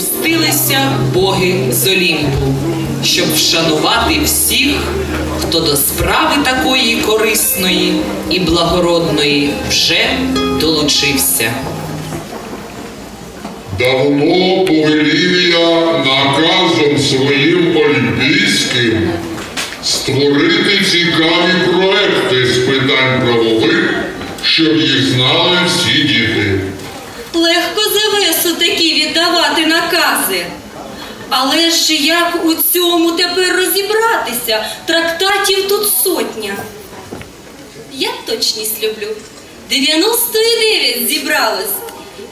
спустилися боги з Олімпу, щоб вшанувати всіх, хто до справи такої корисної і благородної вже долучився. Давно повелів я наказом своїм олімпійським створити цікаві проекти з питань правових, щоб їх знали всі діти. Легко такі віддавати накази. Але ж як у цьому тепер розібратися? Трактатів тут сотня. Я точність люблю. 99 зібралось.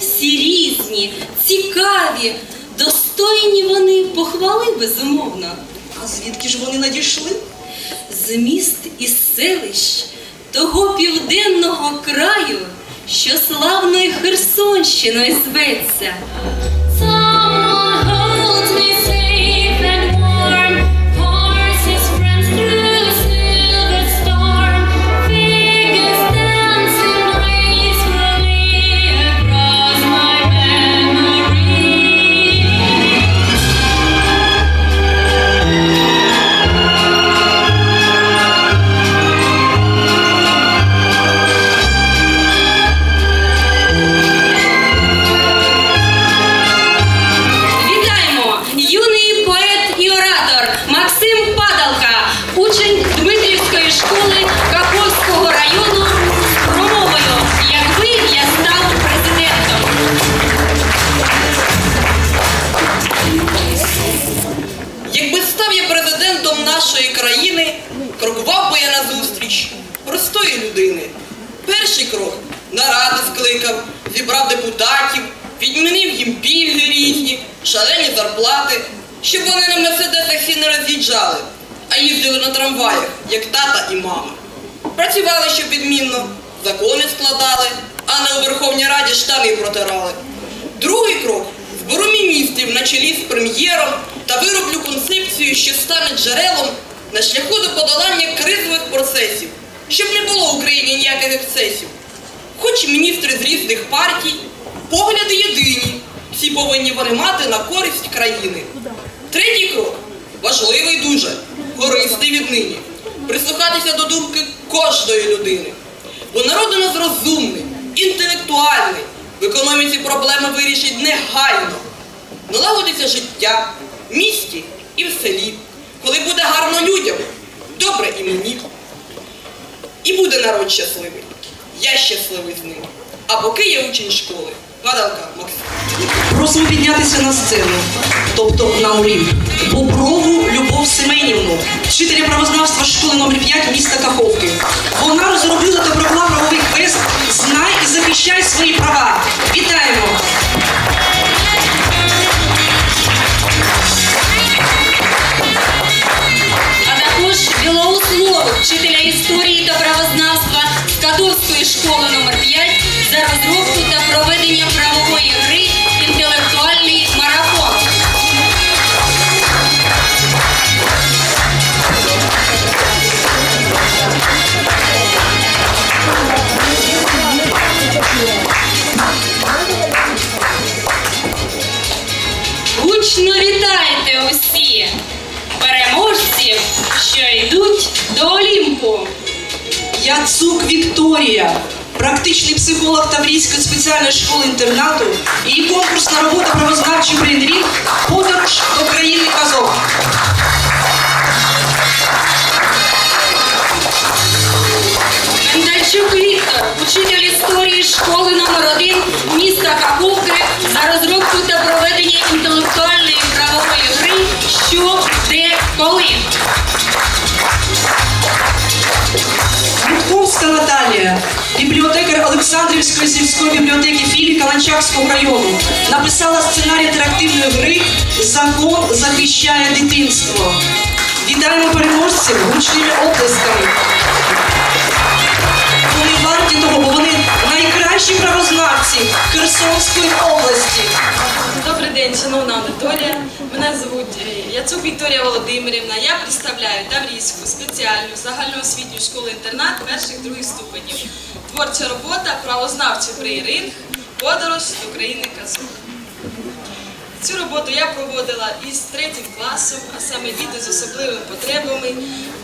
Всі різні, цікаві, достойні вони похвали безумовно. А звідки ж вони надійшли? з міст і селищ того південного краю, що славною Херсонщиною зветься. Учень Дмитрівської школи Каховського району з промовою Якби я став президентом. Якби став я президентом нашої країни, крокував би я на зустріч простої людини. Перший крок наради скликав, зібрав депутатів, відмінив їм пільги різні, шалені зарплати, щоб вони на мерседесах всі не роз'їжджали, а їздили на трамваях, як тата і мама. Працювали щоб відмінно, закони складали, а не у Верховній Раді штани протирали. Другий крок зберу міністрів на чолі з прем'єром та вироблю концепцію, що стане джерелом на шляху до подолання кризових процесів, щоб не було в Україні ніяких ексцесів. Хоч міністри з різних партій, погляди єдині, всі повинні вони мати на користь країни. Третій крок важливий дуже, корисний віднині. Прислухатися до думки кожної людини. Бо народ у нас розумний, інтелектуальний, в економіці проблеми вирішить негайно. Налагодиться життя в місті і в селі. Коли буде гарно людям, добре і мені. І буде народ щасливий. Я щасливий з ним. А поки я учень школи. Гадалка Максим. Просимо піднятися на сцену, тобто на Олімп. Боброву Любов Семенівну, вчителя правознавства школи номер 5 міста Каховки. Вона розробила та Яцук Вікторія, практичний психолог Таврійської спеціальної школи інтернату. Її конкурсна робота правознавчий брейнрік Подорож до країни казок. Олександрівської сільської бібліотеки Філі Каланчакського району, написала сценарій інтерактивної гри Закон захищає дитинство. Вітаємо переможців гучними оплесками. Вони варті того, бо вони найкращі правознавці Херсонської області. Добрий день, шановна аудиторія. Мене звуть е, Яцук Вікторія Володимирівна. Я представляю Таврійську спеціальну загальноосвітню школу-інтернат перших других ступенів. Творча робота, правознавчий брейринг, подорож до країни казок. Цю роботу я проводила із третім класом, а саме діти з особливими потребами.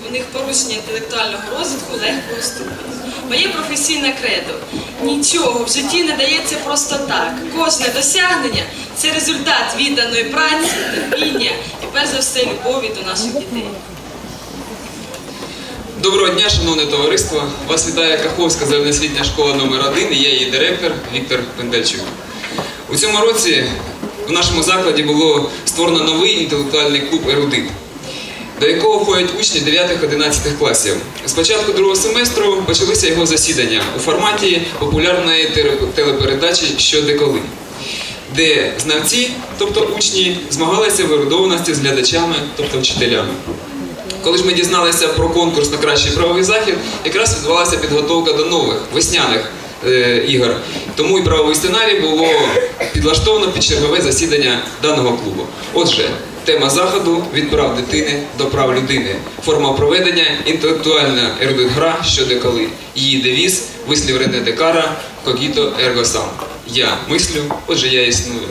У них порушення інтелектуального розвитку легкого ступеня. Моє професійне кредо. Нічого в житті не дається просто так. Кожне досягнення це результат відданої праці, терпіння і перш за все любові до наших дітей. Доброго дня, шановне товариство. Вас вітає Каховська загальноосвітня школа номер 1 і я її директор Віктор Пендельчук. У цьому році в нашому закладі було створено новий інтелектуальний клуб Ерудит, до якого входять учні 9-11 класів. З початку другого семестру почалися його засідання у форматі популярної теле- телепередачі Що де коли, де знавці, тобто учні, змагалися в ерудованості з глядачами, тобто вчителями. Коли ж ми дізналися про конкурс на кращий правовий захід, якраз відбувалася підготовка до нових весняних е, ігор. Тому і правовий сценарій було підлаштовано під чергове засідання даного клубу. Отже, тема заходу від прав дитини до прав людини. Форма проведення інтелектуальна ерудит-гра «Що де коли. Її девіз вислів Рене Декара Когіто ерго сам. Я мислю, отже я існую.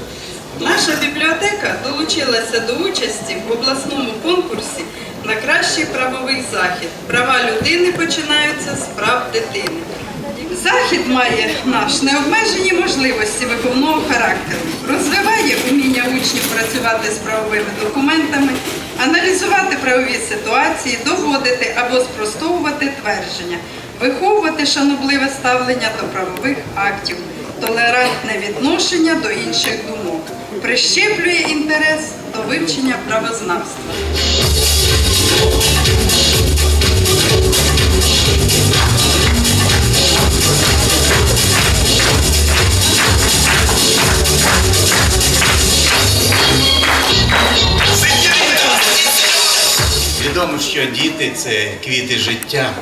Наша бібліотека долучилася до участі в обласному конкурсі на кращий правовий захід. Права людини починаються з прав дитини. Захід має наш необмежені можливості виховного характеру, розвиває уміння учнів працювати з правовими документами, аналізувати правові ситуації, доводити або спростовувати твердження, виховувати шанобливе ставлення до правових актів, толерантне відношення до інших думок, прищеплює інтерес до вивчення правознавства. Відомо, що діти це квіти життя.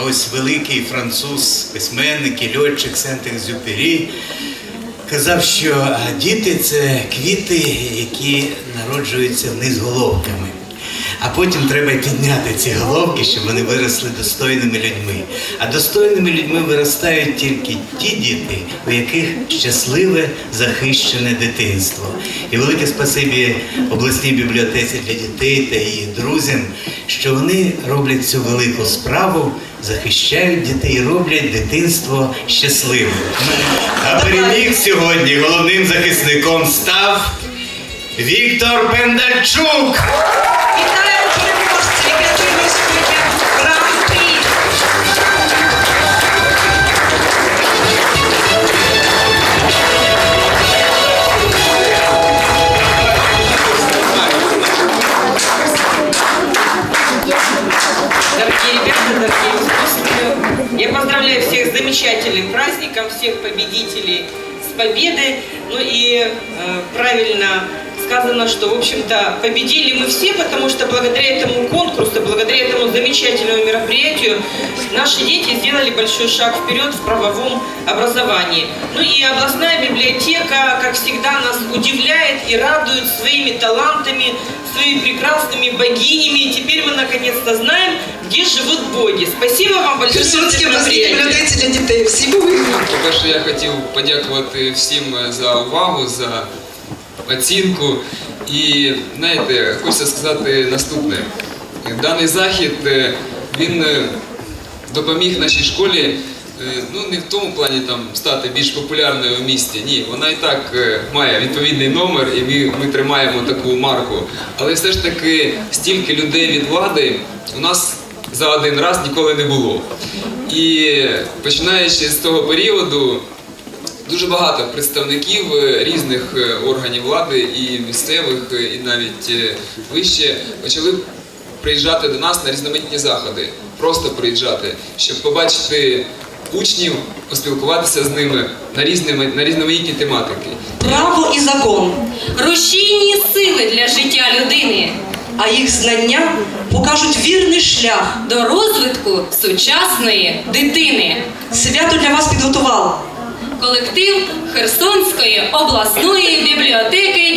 А ось великий француз, письменник і льотчик Сент-Екзюпері казав, що діти це квіти, які народжуються вниз головками. А потім треба підняти ці головки, щоб вони виросли достойними людьми. А достойними людьми виростають тільки ті діти, у яких щасливе захищене дитинство. І велике спасибі обласній бібліотеці для дітей та її друзям, що вони роблять цю велику справу, захищають дітей роблять дитинство щасливим. А переміг сьогодні головним захисником став Віктор Пендальчук. Праздником, всех победителей с победой. Ну и э, правильно сказано, что, в общем-то, победили мы все, потому что благодаря этому конкурсу, благодаря этому замечательному мероприятию наши дети сделали большой шаг вперед в правовом образовании. Ну и областная библиотека, как всегда, нас удивляет и радует своими талантами, своими прекрасными богинями. И теперь мы наконец-то знаем, где живут боги. Спасибо вам большое за Херсонській это обласній мероприятие. бібліотеці для дітей. Всі були. По-перше, я хотів подякувати всім за увагу, за оцінку. І знаєте, хочеться сказати наступне. Даний захід е, він е, допоміг нашій школі. е, Ну, не в тому плані там стати більш популярною в місті. Ні, вона і так має відповідний номер, і ми, ми тримаємо таку марку. Але все ж таки стільки людей від влади у нас за один раз ніколи не було. І починаючи з того періоду, дуже багато представників е, різних е, органів влади, і місцевих, е, і навіть вище, почали приїжджати до нас на різноманітні заходи, просто приїжджати, щоб побачити учнів, поспілкуватися з ними на різні, на різноманітні тематики. Право і закон, Рушійні сили для життя людини а їх знання покажуть вірний шлях. до розвитку сучасної дитини. Свято для вас підготував Колектив Херсонської обласної бібліотеки